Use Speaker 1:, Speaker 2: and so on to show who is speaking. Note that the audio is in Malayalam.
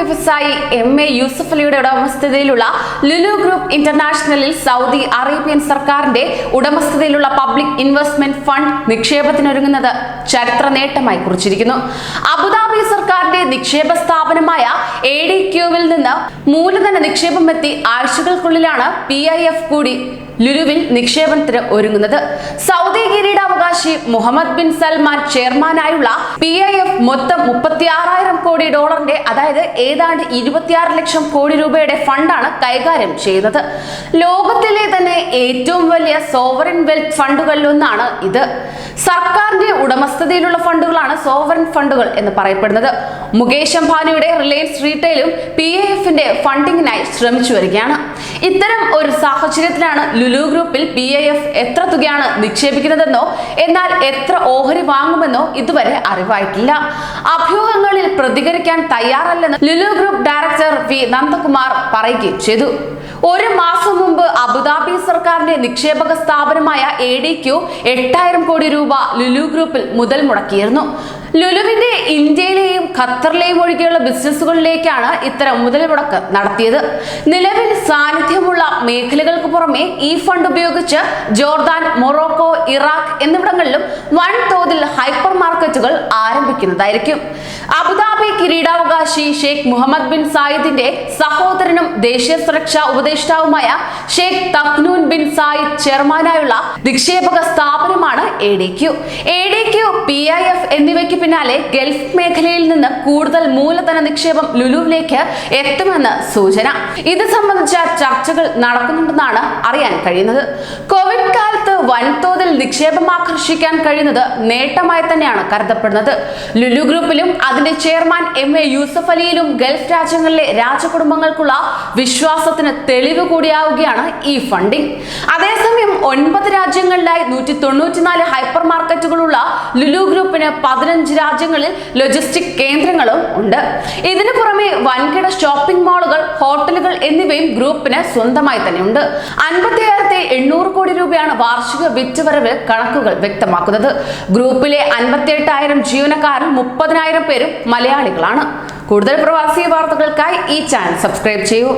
Speaker 1: വ്യവസായി എം എ യൂസഫ് അലിയുടെ ഉടമസ്ഥതയിലുള്ള ലുലു ഗ്രൂപ്പ് ഇന്റർനാഷണലിൽ സൗദി അറേബ്യൻ സർക്കാരിന്റെ ഉടമസ്ഥതയിലുള്ള പബ്ലിക് ഇൻവെസ്റ്റ്മെന്റ് ഫണ്ട് നിക്ഷേപത്തിനൊരുങ്ങുന്നത് ചരിത്ര നേട്ടമായി കുറിച്ചിരിക്കുന്നു. അബുദാബി സർക്കാരിന്റെ നിക്ഷേപ സ്ഥാപനമായ എ ഡി ക്യൂവിൽ നിന്ന് മൂലധന നിക്ഷേപം എത്തി ആഴ്ചകൾക്കുള്ളിലാണ് പി ഐ എഫ് കൂടി ലുലുവിൽ നിക്ഷേപത്തിന് ഒരുങ്ങുന്നത്. സൗദി കിരീടാവകാശി മുഹമ്മദ് ബിൻ സൽമാൻ ചെയർമാനായുള്ള പി ഐ എഫ് മൊത്തം മുപ്പത്തിയാറായിരം കോടി ഡോളറിന്റെ അതായത് ഏതാണ്ട് ഇരുപത്തിയാറ് ലക്ഷം കോടി രൂപയുടെ ഫണ്ടാണ് കൈകാര്യം ചെയ്യുന്നത്. ലോകത്തിലെ തന്നെ ഏറ്റവും വലിയ സോവറിൻ വെൽത്ത് ഫണ്ടുകളിലൊന്നാണ് ഇത്. സർക്കാരിന്റെ ഉടമസ്ഥതയിലുള്ള ഫണ്ടുകളാണ് സോവറിൻ ഫണ്ടുകൾ എന്ന് പറയപ്പെടുന്നത്. മുകേഷ് അംബാനിയുടെ റിലയൻസ് റീറ്റെയിലും പി എ എഫിന്റെ ഫണ്ടിങ്ങിനായി ശ്രമിച്ചു വരികയാണ്. ഇത്തരം ഒരു സാഹചര്യത്തിലാണ് ലുലു ഗ്രൂപ്പിൽ പി എ എഫ് എത്ര തുകയാണ് നിക്ഷേപിക്കുന്നതെന്നോ എന്നാൽ എത്ര ഓഹരി വാങ്ങുമെന്നോ ഇതുവരെ അറിവായിട്ടില്ല. അഭ്യൂഹങ്ങളിൽ പ്രതികരിക്കാൻ തയ്യാറല്ലെന്ന് Lulu group director V Nandakumar പറയുകയും ചെയ്തു. ഒരു മാസം മുമ്പ് അബുദാബി സർക്കാരിന്റെ നിക്ഷേപക സ്ഥാപനമായ എ ഡി ക്യു എട്ടായിരം കോടി രൂപ ലുലു ഗ്രൂപ്പിൽ മുതൽ മുടക്കിയിരുന്നു. ലുലുവിന്റെ ഇന്ത്യയിലെയും ഖത്തറിലെയും ഒഴികെയുള്ള ബിസിനസ്സുകളിലേക്കാണ് ഇത്തരം മുതൽ മുടക്ക് നടത്തിയത്. നിലവിൽ സാന്നിധ്യമുള്ള മേഖലകൾക്ക് പുറമെ ഈ ഫണ്ട് ഉപയോഗിച്ച് ജോർദാൻ മൊറോക്കോ ഇറാഖ് എന്നിവിടങ്ങളിലും വൻതോതിൽ ഹൈപ്പർ മാർക്കറ്റുകൾ ആരംഭിക്കുന്നതായിരിക്കും. അബുദാബി കിരീടാവകാശി ഷെയ്ഖ് മുഹമ്മദ് ബിൻ സായിദിന്റെ സഹോദരനും ദേശീയ സുരക്ഷാ ഉപദേഷ്ടാവുമായ ഷെയ്ഖ് തഖ്നൂൻ ബിൻ സായിദ് ചെയർമാനായുള്ള നിക്ഷേപക സ്ഥാപനമാണ് A D Q A D Q P I F എന്നിവയ്ക്ക് പിന്നാലെ ഗൾഫ് മേഖലയിൽ നിന്ന് കൂടുതൽ മൂലധന നിക്ഷേപം ലുലുവിലേക്ക് എത്തുമെന്ന് സൂചന. ഇത് സംബന്ധിച്ച ചർച്ചകൾ നടക്കുന്നുണ്ടെന്നാണ് അറിയാൻ കഴിയുന്നത്. കോവിഡ് വൻതോതിൽ നിക്ഷേപം ആകർഷിക്കാൻ കഴിയുന്നത് നേട്ടമായി തന്നെയാണ് കരുതപ്പെടുന്നത്. ലുലു ഗ്രൂപ്പിലും അതിന്റെ ചെയർമാൻ എം എ യൂസഫ് അലിയിലും ഗൾഫ് രാജ്യങ്ങളിലെ രാജകുടുംബങ്ങൾക്കുള്ള വിശ്വാസത്തിന് തെളിവ് കൂടിയാവുകയാണ് ഈ ഫണ്ടിംഗ്. അതേസമയം ഒൻപത് രാജ്യങ്ങളിലായി നൂറ്റി തൊണ്ണൂറ്റിനാല് ഹൈപ്പർ മാർക്കറ്റുകളുള്ള ലുലു ഗ്രൂപ്പിന് പതിനഞ്ച് രാജ്യങ്ങളിൽ ലോജിസ്റ്റിക് കേന്ദ്രങ്ങളും ഉണ്ട്. ഇതിനു പുറമെ വൻകിട ഷോപ്പിംഗ് മാളുകൾ ഹോട്ടലുകൾ എന്നിവയും ഗ്രൂപ്പിന് സ്വന്തമായി തന്നെയുണ്ട്. അൻപത്തി ആയിരത്തി എണ്ണൂറ് കോടി രൂപയാണ് വാർഷിക വിറ്റുവരവ് കണക്കുകൾ വ്യക്തമാക്കുന്നത്. ഗ്രൂപ്പിലെ അൻപത്തിയെട്ടായിരം ജീവനക്കാരും മുപ്പതിനായിരം പേരും മലയാളികളാണ്. കൂടുതൽ പ്രവാസി വാർത്തകൾക്കായി ഈ ചാനൽ സബ്സ്ക്രൈബ് ചെയ്യൂ.